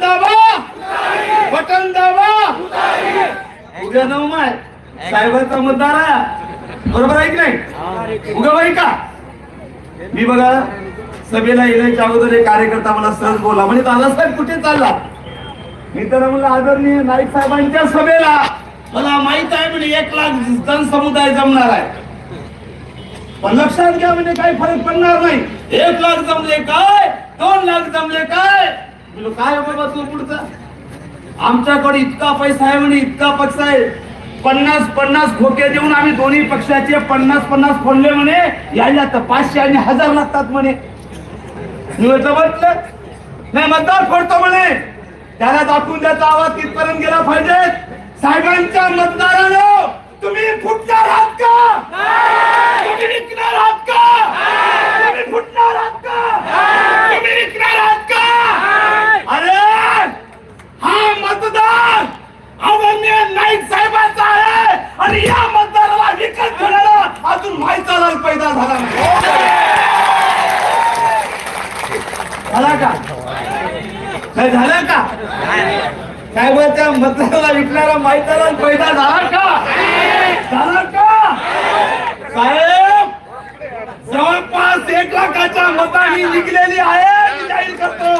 दाबा बटन दाबा! उद्या नऊ माय. साहेबांचा मतदार बरोबर आहे की नाही? उगा बाई का? मी बघा सभेला येण्याच्या अगोदर एक कार्यकर्ता मला सहज बोला म्हणजे दादासाहेब कुठे चालला? मी तर म्हणलं आदरणीय नाईक साहेबांच्या सभेला. मला माहीत आहे म्हणजे एक लाख जन समुदाय जमणार आहे. पण लक्षात घ्या म्हणजे काही फरक पडणार नाही. एक लाख जमले काय? दोन लाख जमले काय? म्हणलं काय बाबा तू पुढचा? आमच्याकडे इतका पैसा आहे म्हणे इतका पैसा आहे. पन्नास पन्नास खोके देऊन आम्ही दोन्ही पक्षाचे पन्नास पन्नास फोडले म्हणे. यायला तर पाचशे आणि हजार लागतात म्हणे. मी म्हटलं नाही मतदार फोडतो म्हणे. त्याला दाखवून त्याचा आवाज तिथपर्यंत गेला पाहिजे. साहेबांच्या मतदारानं तुम्ही फुटणार आहात का? तुम्ही विकणार आहात का? तुम्ही फुटणार आहात का? तुम्ही विकणार आहात का अरे हा मतदार आदरणीय नाईक साहेबांचा आहे! आणि या मतदाराला विकत घेणारा अजून माहिती लाल पैदा झाला झाला का? काय झालं का? काय मग त्या मतदाराला विकणारा माहिती लाल पैदा झाला का? झाला का? साहेब जवळपास एक लाखाच्या मतांनी निघलेली आहे मी जाहीर करतो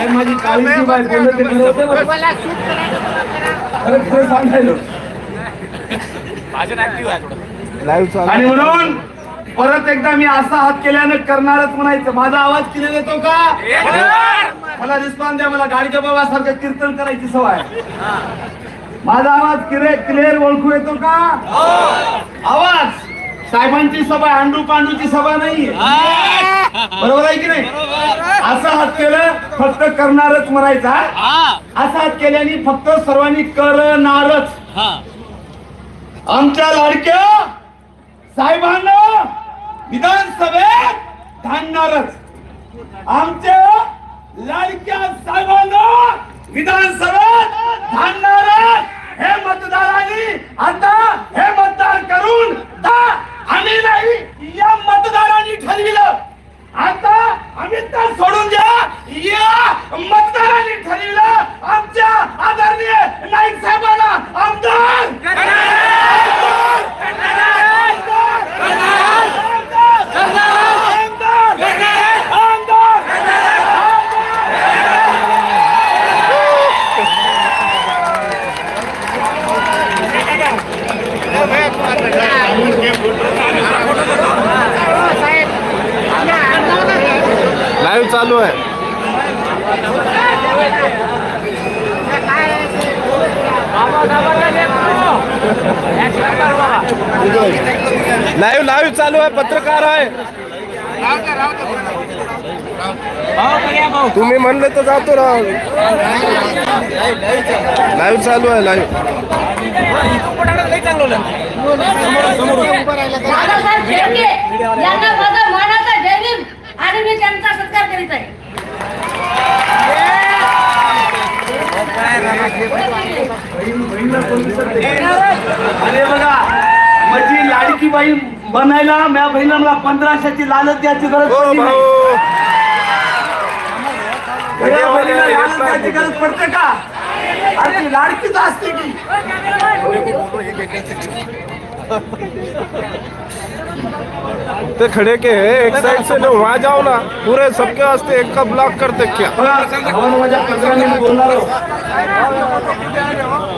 काय माझी काळीची बाय बोललं ते खरं होतं बरं. खरं खरं सांगायलो आणि म्हणून परत एकदा मी असा हात केल्यानं करणारच म्हणायचं. माझा आवाज क्लिअर येतो का? मला रिस्पॉन्स द्या मला गाडीच्या बाबासारखं कीर्तन करायची सवय आहे. माझा आवाज क्लिअर क्लिअर ओळखू येतो का? आवाज. साहेबांची सभा आहे, अंडू पांडूची सभा नाही बरोबर आहे की नाही? असं हात केलं फक्त करणारच म्हणायचा असा हात केल्याने फक्त सर्वांनी करणारच. आमच्या लाडक्या साहेबांना विधानसभेत धाडणारच. आमच्या लाडक्या साहेबांना विधानसभेत धाडणारच. हे मतदारांनी आता हे मतदार करून दा- आम्ही नाही या मतदारांनी ठरविलं. आता आम्ही तर सोडून द्या. या मतदारांनी ठरविलं. आमच्या आदरणीय नाईक साहेबांना आमदार लाईव्ह चालू आहे लाईव्ह लाईव्ह चालू आहे पत्रकार आहे तुम्ही म्हणले तर जातो राव. लाईव्ह चालू आहे लाईव्ह दादासाहेब शेळके यांना माझा मानाचा जय भीम आणि मी त्यांचा सत्कार करीत आहे अरे बघा माझी लाडकी बाई बनायला माझ्या बहिणीला मला पंधराशेची लालच द्यायची गरज गरज पडते का अरे लाडकीच असते की? ते खड़े के है एक साइड से जो वहाँ जाओ ना पूरे सबके वास्ते एक का ब्लॉक करते क्या.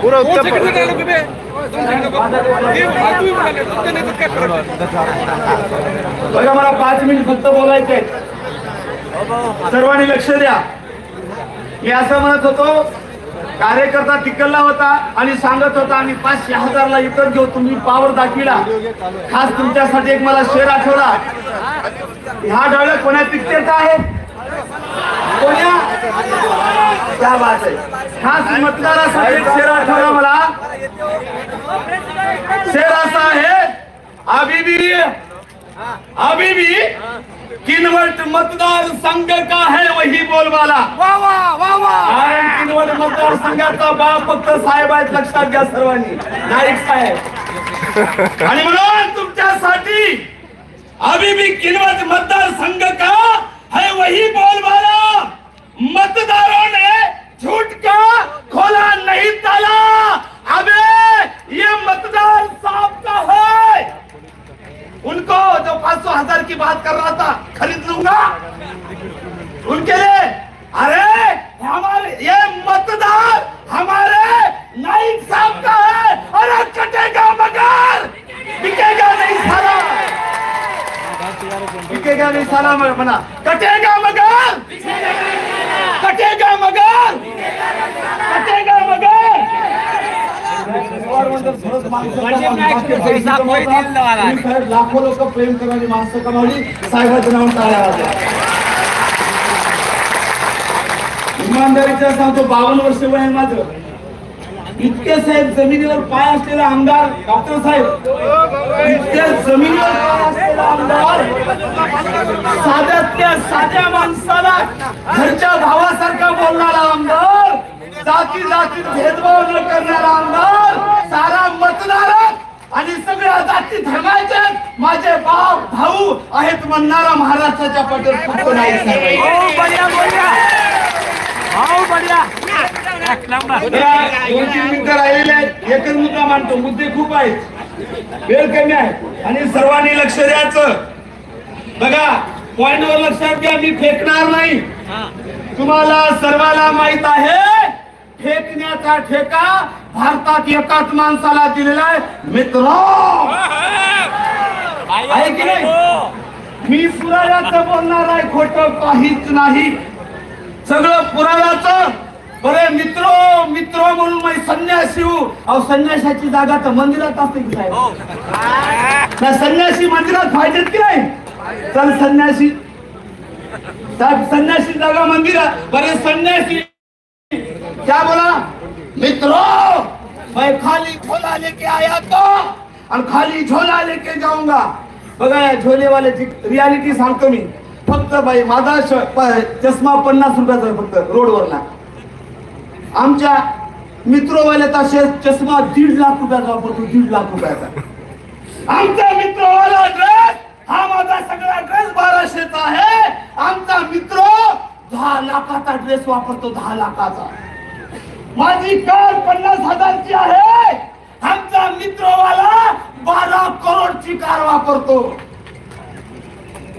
पूरा उत्तर बघा मला पाच मिनिट फक्त बोलायचे सर्वांनी लक्ष द्या। मी असं म्हणत होतो कार्यकर्ता टिकलला होता आणि सांगत होता आम्ही पाचशे हजारला इतर घेऊ तुम्ही पावर दाखविला. खास तुमच्यासाठी एक मला शेर आठवला. ह्या डाळ कोण्या पिक्चरचा आहे? कोण्या? त्या बात आहे. खास मतदारासाठी एक शेर आठवला मला. शेर असा आहे अभी भी अभी भी किनवट मतदार संघ का है वही बोलवाला. किनवट मतदार संघाचा बाप फक्त साहेब आहेत लक्षात घ्या सर्वांनी. नाईक साहेब. आणि म्हणून तुमच्यासाठी अभी भी किनवट मतदार संघ का है वही बोलवाला? मतदारों ने झूठ का खोला नहीं ताला अबे ये मतदार साहब का है उनको जो पाँच सौ हज़ार की बात कर रहा था, खरीद लूँगा। उनके लिए, अरे, हमारे, ये मतदान हमारे नाइक साहब का है, और कटेगा मगर, बिकेगा नहीं सारा। बिकेगा नहीं सारा बना, कटेगा मगर साहेब, लाखो लोक प्रेम करणारी माणसं कमावली. साहेबाचं नाव टाळ्या वाजवा. इमानदारीच्या सांगतो बावन्न वर्ष वय माझं. इतके साहेब जमिनीवर पाय असलेला आमदार डॉक्टर साहेब. इतके जमिनीवर पाय असलेला आमदार साध्यातल्या साध्या माणसाला घरच्या भावासारखा बोलणारा आमदार जाती जातीत भेदभाव न करणारा आमदार सारा मतदार आणि सगळ्या जाती धर्माचे माझे बाप भाऊ आहेत म्हणणारा महाराष्ट्राच्या पटेल फक्त नाही साहेब. जरा दोन तीन मिनिटं राहिलेले आहेत. एकच मुद्दा मांडतो. मुद्दे खूप आहेत. वेळ कमी आहे. आणि सर्वांनी लक्ष द्यायचं. बघा पॉइंट वर लक्षात घ्या मी फेकणार नाही. तुम्हाला सर्वाला माहीत आहे. फेकण्याचा ठेका भारतात एकाच माणसाला दिलेला आहे. मित्र! नाही? मी पुराव्याचं बोलणार आहे खोट काहीच नाही. सगळं पुराव्याचं. बरे मित्र मित्र म्हणून मी संन्यासी हू. अहो संन्यासाची जागा तर मंदिरात असते की साहेब? त्या संन्यासी मंदिरात पाहिजेत की नाही? चल संन्यासी. साहेब संन्यासी जागा मंदिरात. बरे संन्यासी. क्या बोला? मित्रों मैं खाली झोला लेके आया तो और खाली झोला लेके जाऊंगा। बघा या झोले वाल्याची रियालिटी सांगतो मी। फक्त बाई माझा चष्मा पन्नास रुपयाचा फक्त रोडवरला. आमच्या मित्रोवाल्याचा शे- चष्मा दीड लाख रुपयाचा वापरतो दीड लाख रुपयाचा. आमचा मित्रवाला ड्रेस हा माझा सगळा ड्रेस बाराशेचा आहे. आमचा मित्र दहा लाखाचा ड्रेस वापरतो दहा लाखाचा. माझी कार पन्नास हजारची आहे. आमचा मित्रवाला बारा करोडची कार वापरतो.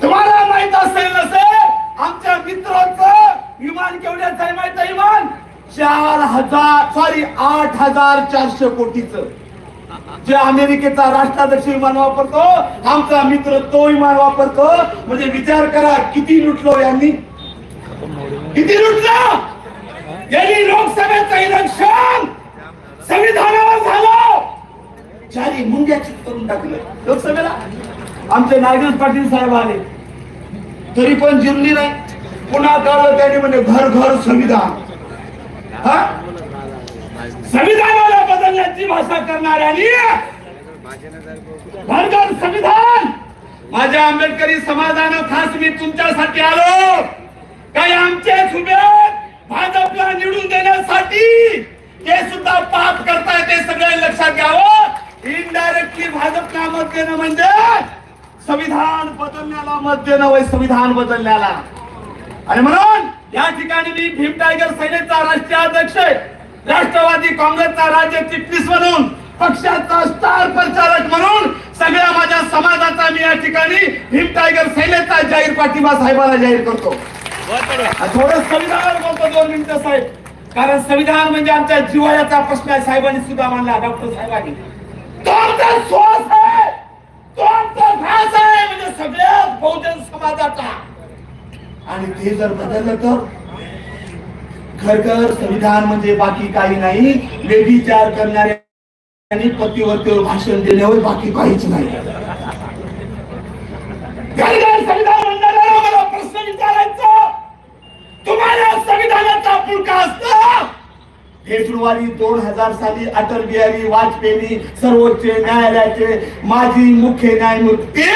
तुम्हाला माहीत असेल नसेल आमच्या मित्राचं विमान केवढ्याच आहे माहीत आहे विमान चार हजार सॉरी आठ हजार चारशे कोटीच. जे अमेरिकेचा राष्ट्राध्यक्ष विमान वापरतो आमचा मित्र तो विमान वापरतो. म्हणजे विचार करा किती लुटलो यांनी? किती लुटलं? गेली लोकसभेचं इलेक्शन संविधानावर झालं. ज्यांनी मुंग्याची करून टाकलं. लोकसभेला आमचे नागेश पाटील साहेब आले. तरी पण जिरली नाही. पुन्हा काढलं त्याने म्हणजे घर घर संविधान. हा? संविधानाला बदलण्याची भाषा करणाऱ्यांनी घर घर संविधान. माझ्या आंबेडकरी समाजानं खास मी तुमच्यासाठी आलो. काही आमचे उभे भाजपला निवडून देण्यासाठी ते सुद्धा पाप करताय ते सगळे लक्षात घ्यावं. इनडायरेक्टली भाजपला मत देणं म्हणजे संविधान बदलण्याला मत देणं वय संविधान बदलण्याला. आणि म्हणून या ठिकाणी मी भीम टायगर सेनेचा राष्ट्रीय अध्यक्ष राष्ट्रवादी काँग्रेसचा राज्य चिटणीस म्हणून पक्षाचा स्टार प्रचारक म्हणून सगळ्या माझ्या समाजाचा मी या ठिकाणी भीम टायगर सेनेचा जाहीर पाठिंबा साहेबाला जाहीर करतो. थोडं संविधानावर बोलतो दोन मिनिटं साहेब. कारण संविधान म्हणजे आमच्या जिवाळ्याचा प्रश्न आहे. साहेबांनी सुद्धा मांडला डॉक्टर साहेबांनी. तो आमचा श्वास आहे तो आमचा घास आहे म्हणजे सगळ्या बहुजन समाजाचा. आणि ते जर बदललं तर? घर घर संविधान म्हणजे बाकी काही नाही. व्यभिचार करणाऱ्या आणि पतीवरतीवर भाषण देण्यावर बाकी काहीच नाही घर घर संविधान म्हणणाऱ्याला मला प्रश्न विचारायचा तुम्हाला संविधानाचा पुळका असतो. फेब्रुवारी दोन हजार साली अटल बिहारी वाजपेयी सर्वोच्च न्यायालयाचे माजी मुख्य न्यायमूर्ती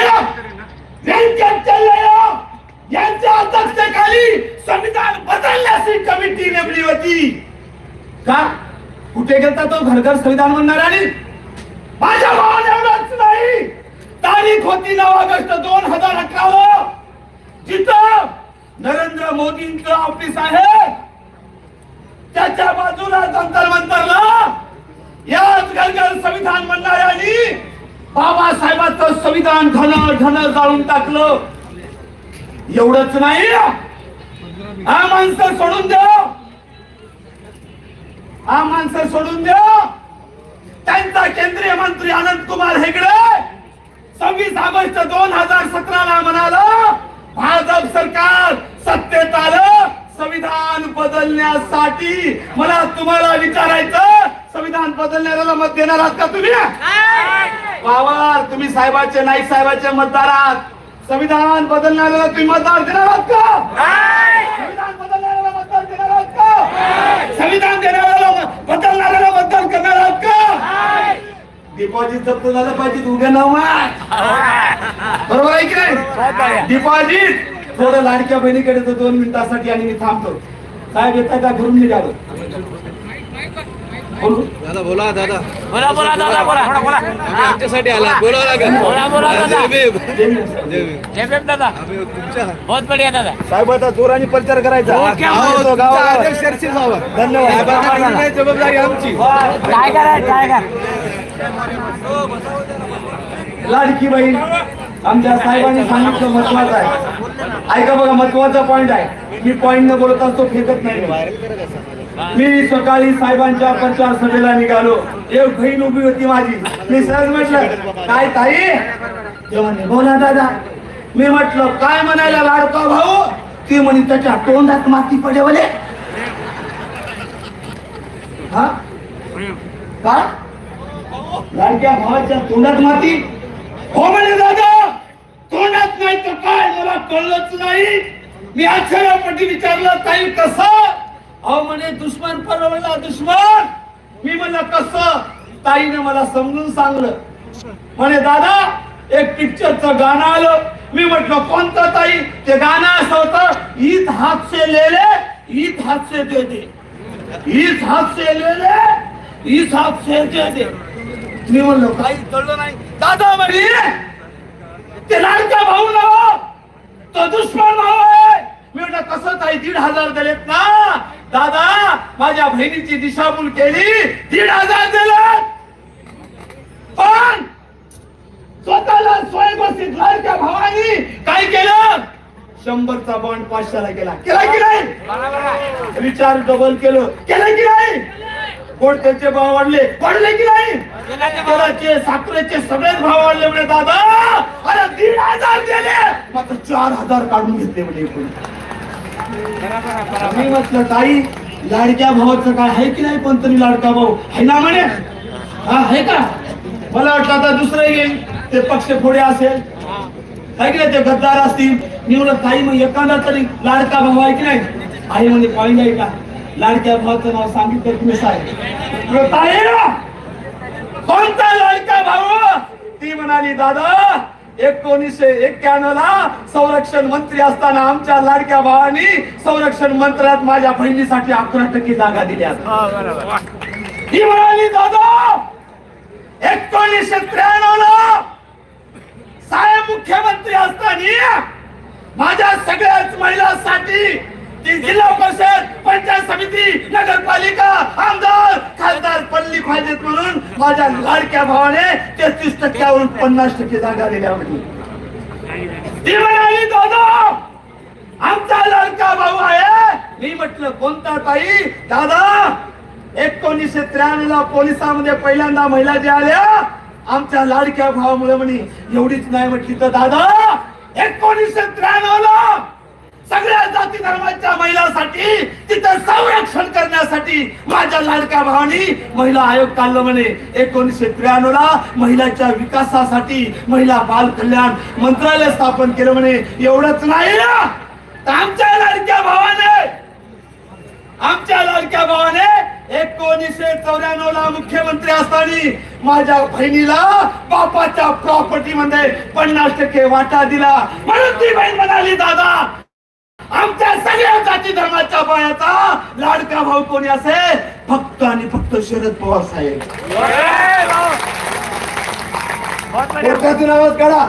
यांच्या अध्यक्षतेखाली संविधान बदलण्याची कमिटी नेमली होती. का? कुठे गेलता तो घर घर संविधान आणि माझ्या भावाने एवढंच नाही. तारीख होती नऊ ऑगस्ट दोन हजार अकरा जिथं नरेंद्र मोदींचं ऑफिस आहे त्याच्या बाजूला जंतर मंतरला याच घरघर संविधान म्हणणाऱ्यांनी बाबासाहेबांचं संविधान घन घन जाळून टाकलं. एवढंच नाही. हा माणसं सोडून द्या. हा माणसं सोडून द्या. त्यांचा केंद्रीय मंत्री अनंत कुमार हेगडे सव्वीस ऑगस्ट दोन हजार सतराला म्हणाला भाजप सरकार सत्तेत आलं संविधान बदलण्यासाठी मला तुम्हाला विचारायचं संविधान बदलण्याला मत देणार आहात का तुम्ही? पवार तुम्ही साहेबाचे नाईक साहेबाचे मतदार आहात. संविधान बदलण्याला तुम्ही मतदार देणार आहात का? संविधान बदलणाऱ्याला मतदान देणार आहात का? संविधान देणाऱ्याला बदलणाऱ्याला मतदान करणार आहात का? डिपॉझिट जप्त झालं पाहिजे उद्या नाव बरोबर आहे की नाही? डिपॉझिट थोडं लाडक्या बहिणीकडे तर दोन मिनिटासाठी आणि मी थांबतो. साहेब येतात का? घरून निघालो. दादा बोला दादा. बोला बोला दादा बोला. बोला. बोला आम्ही आमच्यासाठी आला. बोला लागेल बोला, बोला, दादा. बहुत बढ़िया जोराने प्रचार करायचा. व्हावा. धन्यवाद. जबाबदारी आमची. काय करा काय करा? लाडकी बहीण आमच्या साहेबांनी सांगितलं महत्वाचं आहे. ऐका बघा महत्त्वाचा पॉइंट आहे. मी पॉइंट न बोलत असतो फेकत नाही. मी सकाळी साहेबांच्या प्रचार सभेला निघालो. एक बहीण उभी होती माझी. मी सहज म्हटलं काय ताई? बोला दादा. मी म्हटलं काय म्हणायला लाडका भाऊ? ती म्हणे त्याच्या तोंडात माती पडेवले हा? काय लाडक्या भावाच्या तोंडात माती. हो म्हणे दादा. तोंडात नाही तर काय? मला कळलंच नाही. मी अक्षरापटी विचारलं ताई कसं? अहो म्हणे दुश्मन परवला दुश्मन! मी म्हणलं कसं? ताईने मला समजून सांगलं. म्हणे दादा एक पिक्चरचं गाणं आलं. मी म्हटलं कोणतं ताई? ते गाणं असं होतं ईद हात से ले ले ईद हात से दे दे. ईद हात से ले ले ईद हात से दे दे. मी म्हणलो काही कळलं नाही. दादा म्हणे ते लाडका भाऊ ना हो. तो दुश्मन भाऊ आहे. मी म्हटलं कसं ताई दीड हजार दिलेत ना? दादा माझ्या बहिणीची दिशाभूल केली दीड हजार दिले पण स्वतःला स्वयंघोषित लाडक्या भावानी काय केलं? शंभरचा बॉन्ड पाचशेला केला केला की नाही? विचार डबल केलं. केलं की नाही? कोणत्याचे भाव वाढले. वाढले की नाही? तेलाचे साखरेचे सगळेच भाव वाढले म्हणे दादा अरे दीड हजार गेले मात्र चार हजार काढून घेतले म्हणे मी म्हटलं ताई लाडक्या भावाचं काय आहे की नाही पण तरी लाडका भाऊ? हे ना म्हणे? हा आहे का? मला वाटलं आता दुसरं येईल. ते पक्ष पुढे असेल. काय की नाही? ते गद्दार असतील. मी ताई मग एखादा तरी लाडका भाऊ आहे की नाही? आई म्हणजे पॉईंट आहे का लाडक्या भावाचं नाव सांगितलं तुम्ही साहेब. ताई कोणता लाडका भाऊ? ती म्हणाली दादा एकोणीसशे एक्क्याण्णव ला संरक्षण मंत्री असताना आमच्या लाडक्या भावानी संरक्षण मंत्र्यात माझ्या बहिणीसाठी अकरा टक्के जागा दिल्या ती म्हणाली दादा एकोणीसशे त्र्याण्णव ला साहेब मुख्यमंत्री असताना माझ्या सगळ्याच महिलांसाठी जिल्हा परिषद पंचायत समिती नगरपालिका आमदार खासदार पडली पाहिजेत म्हणून माझ्या लाडक्या भावाने तेहतीस टक्क्यावरून पन्नास टक्के जागा दिल्या होती आमचा लाडका भाऊ आहे. मी म्हटलं कोणता ताई? दादा एकोणीसशे त्र्याण्णव ला पोलिसांमध्ये पहिल्यांदा महिला जे आल्या आमच्या लाडक्या भावामुळे म्हणे एवढीच नाही म्हटली तर दादा एकोणीसशे त्र्याण्णव ला सगळ्या जाती धर्माच्या महिलांसाठी तिथं संरक्षण करण्यासाठी माझ्या लाडक्या भावानी महिला आयोग काढलं म्हणे. एकोणीसशे त्र्याण्णव ला महिलांच्या विकासासाठी महिला बाल कल्याण मंत्रालय स्थापन केलं म्हणे. एवढंच नाही ना. आमच्या लाडक्या भावाने आमच्या लाडक्या भावाने एकोणीसशे चौऱ्याण्णव ला मुख्यमंत्री असताना माझ्या बहिणीला बापाच्या प्रॉपर्टी मध्ये पन्नास टक्के वाटा दिला. म्हणून ती बहीण म्हणाली दादा आमच्या सगळ्या जाती धर्माच्या बायाचा लाडका भाऊ कोणी असेल? फक्त आणि फक्त शरद पवार साहेब. आवाज काढा.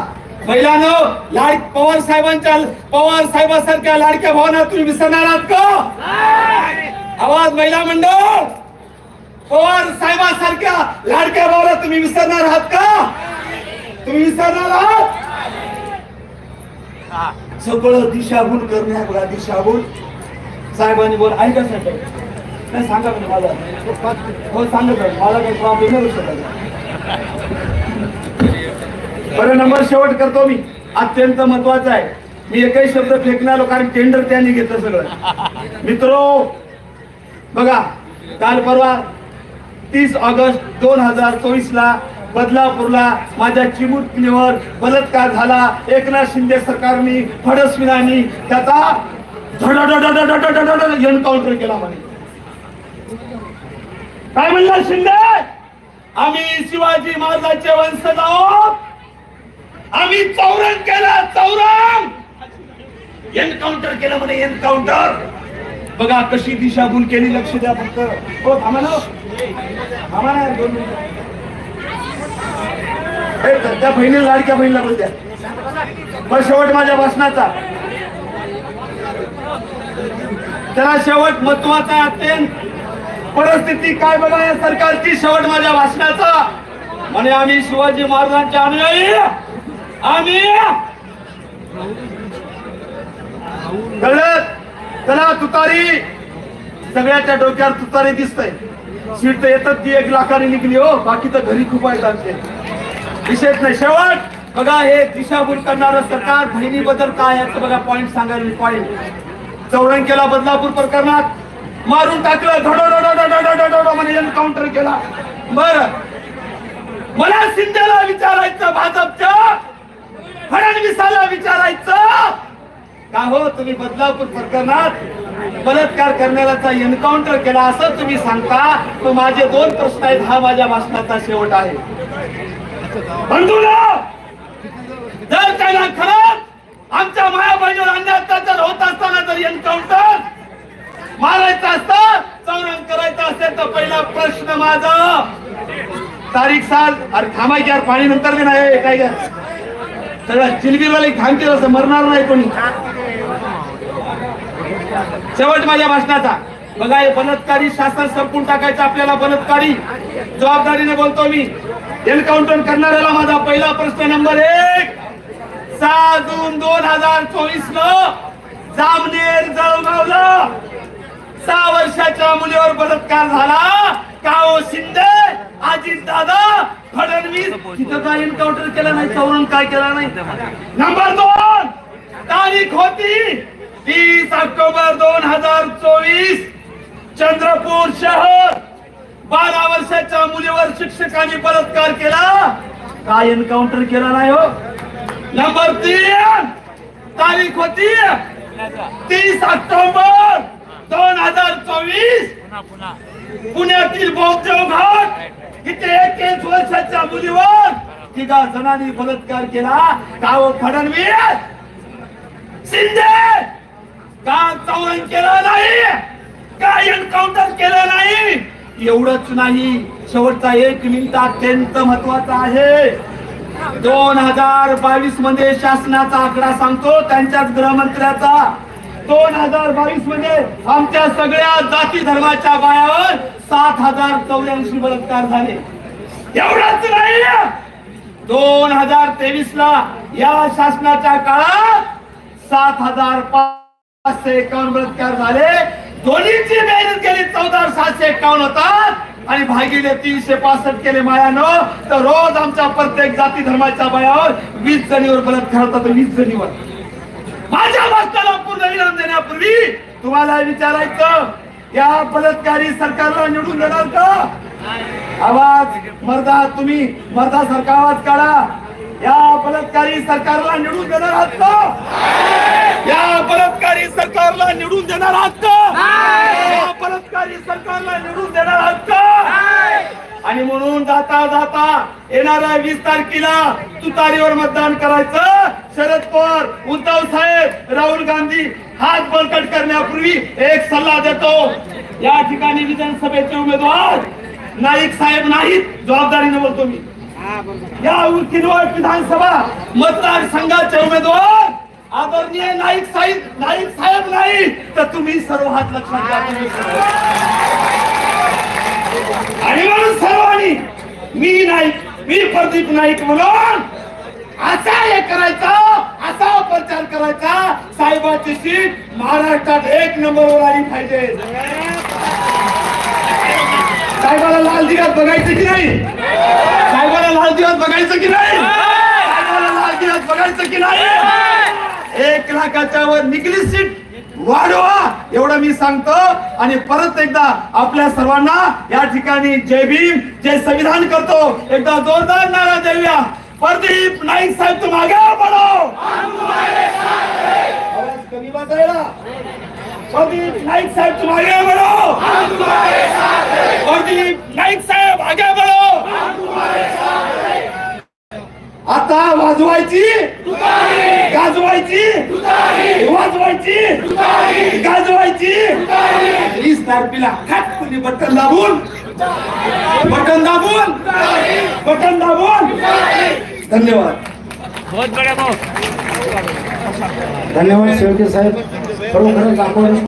महिलांनो लाड पवार साहेबांच्या पवार साहेबांसारख्या लाडक्या भावना तुम्ही विसरणार आहात का? आवाज महिला मंडळ पवार साहेबांसारख्या लाडक्या भावाला तुम्ही विसरणार आहात का? तुम्ही विसरणार आहात? सगळं दिशाभूल करण्या बघा दिशाभूल. साहेबांनी बोल ऐका साहेब. नाही सांगा म्हणजे मला हो सांगत मला काही प्रॉब्लेम नाही होऊ शकत. बरं नंबर शेवट करतो मी. अत्यंत महत्त्वाचा आहे. मी एकही शब्द फेकणार कारण टेंडर त्यांनी घेतलं सगळं. मित्रो बघा काल परवा तीस ऑगस्ट दोन हजार चोवीस ला बदलापूरला माझ्या चिमुटणीवर बलात्कार झाला. एकनाथ शिंदे सरकारने फडणवीसांनी त्याचा एन्काउंटर केला म्हणे. काय म्हणला शिंदे? आम्ही शिवाजी महाराजांचे वंशज आहोत. आम्ही चौरंग केला चौरंग! एन्काउंटर केलं म्हणे एन्काउंटर! बघा कशी दिशाभूल केली लक्ष द्या फक्त. हो थांबा ना. थांबा ना दोन मिनिट. त्या- बहिणी बहिणीला लाडक्या बहिणीला पण द्या. मग शेवट माझ्या भाषणाचा. त्याला शेवट महत्त्वाचा आहे अत्यंत. परिस्थिती काय बघा या सरकारची शेवट माझ्या भाषणाचा. म्हणे आम्ही शिवाजी महाराजांचे अनुयायी. आम्ही कळलं? त्याला तुतारी. सगळ्याच्या डोक्यावर तुतारी दिसतंय. सीट तर येतात ती एक लाखाने निघली हो. बाकी तर घरी खूप आहेत आमचे. विशेष नाही. शेवट बघा हे दिशाभूल करणारं सरकार बहिणीबद्दल काय याचं बघा पॉईंट सांगायला मी पॉईंट चौरंगेला बदलापूर प्रकरणात. मारून टाकलं धडो धडो म्हणे एन्काउंटर केला. बर. मला शिंदेला विचारायचं भाजपच्या फडणवीसाला विचारायचं. का हो तुम्ही बदलापूर प्रकरणात बलात्कार करणाऱ्याचा एन्काउंटर केला असं तुम्ही सांगता? तर माझे दोन प्रश्न आहेत हा माझ्या भाषणाचा शेवट आहे. जर त्याला खरंच आमच्या माया बहिणीवर अन्याय अत्याचार होत असताना जर एन्काउंटर मारायचं असतं चौरण करायचं असेल तर पहिला प्रश्न माझा तारीख साल अरे थांबायची यार पाणी नंतर बी नाही काय घ्या. सगळ्या चिलबिलवाले थांबतील असं मरणार नाही कोणी. शेवट माझ्या भाषणाचा. बघा हे बलात्कारी शासन संपून टाकायचं आपल्याला बलात्कारी. जबाबदारीने बोलतो मी. एन्काउंटर करणाऱ्याला माझा पहिला प्रश्न नंबर एक. सहा जून दोन हजार चोवीस न जामनेर जळगावला सहा वर्षाच्या मुलीवर बलात्कार झाला. का शिंदे अजित दादा फडणवीस तिथं काय एन्काउंटर केलं नाही चौरण काय केला नाही? नंबर दोन. तारीख होती तीस ऑक्टोबर दोन हजार चोवीस. चंद्रपूर शहर. बारा वर्षाच्या मुलीवर शिक्षकांनी बलात्कार केला. काय एन्काउंटर केला नाही हो. नंबर तीन. तारीख होती तीस ऑक्टोबर दोन हजार चोवीस. पुण्यातील बौद्ध घाट इथे एकवीस वर्षाच्या मुलीवर तिघा जणांनी बलात्कार केला. का फडणवीस. शिंदे. का चौरण केला नाही? का एन्काउंटर केलं नाही? एवढंच नाही शेवटचा एक मिनिट अत्यंत महत्त्वाचा आहे. दोन हजार बावीसमध्ये शासनाचा आकडा सांगतो त्यांच्याच गृहमंत्र्याचा. दोन हजार बावीसमध्ये आमच्या सगळ्या जाती धर्माच्या बायावर सात हजार चौऱ्याऐंशी बलात्कार झाले. एवढंच नाही. दोन हजार तेवीस ला या शासनाच्या काळात सात हजार पाचशे एकावन्न बलात्कार झाले. दोन्हीची मेहनत केली चौदा सातशे एकावन्न होतात. आणि भागीले तीनशे पासष्ट केले मायानं. तर रोज आमच्या प्रत्येक जाती धर्माच्या बायावर वीस जणीवर बलात्कार होतात वीस जणीवर. माझ्या भाषणाला पूर्ण विराम देण्यापूर्वी तुम्हाला विचारायचं या बलात्कारी सरकारला निवडून देणार का? आवाज मर्दा तुम्ही मर्दासारखा आवाज काढा. या बलात्कारी सरकारला निवडून देणार आहात का? या बलात्कारी सरकारला निवडून देणार आहात का? या बलात्कारी सरकारला निवडून देणार आहात का? आणि म्हणून जाता जाता येणाऱ्या वीस तारखेला तुतारीवर मतदान करायचं. शरद पवार उद्धव साहेब राहुल गांधी हात बळकट करण्यापूर्वी एक सल्ला देतो. या ठिकाणी विधानसभेचे उमेदवार नाईक साहेब नाहीत. जबाबदारीने बोलतो मी. या किनवट विधानसभा मतदारसंघाचे उमेदवार आदरणीय नाईक साहेब नाईक साहेब नाही तर तुम्ही सर्व हात लक्षात घ्या आणि म्हणून सर्वांनी मी नाईक मी प्रदीप नाईक म्हणून असा हे करायचा असा प्रचार करायचा साहेबाची सीट महाराष्ट्रात एक नंबरवर आली पाहिजे. साहेबाला लाल दिवस बघायचं की नाही? साहेबाला लाल दिवस बघायचं की नाही? साहेबाला लाल दिवस बघायचं की नाही? एक लाखाच्या वर निकली सीट वाढवा एवढं मी सांगतो. आणि परत एकदा आपल्या सर्वांना या ठिकाणी जय भीम जय संविधान करतो. एकदा जोरदार नारा देऊया. प्रदीप नाईक साहेब तुम आगे पडो आवाज कमी वाजायला. नाईक साहेब तुम आगे बढ़ो। प्रदीप नाईक साहेब आगे बढ़ो। आता वाजवायची। गाजवायची। वाजवायची। गाजवायची। वीस तारखेला खाटकुनी बटन दाबून बटन दाबून बटन दाबून धन्यवाद. बहुत बड्या धन्यवाद शेळके साहेब. खरोखरच आपण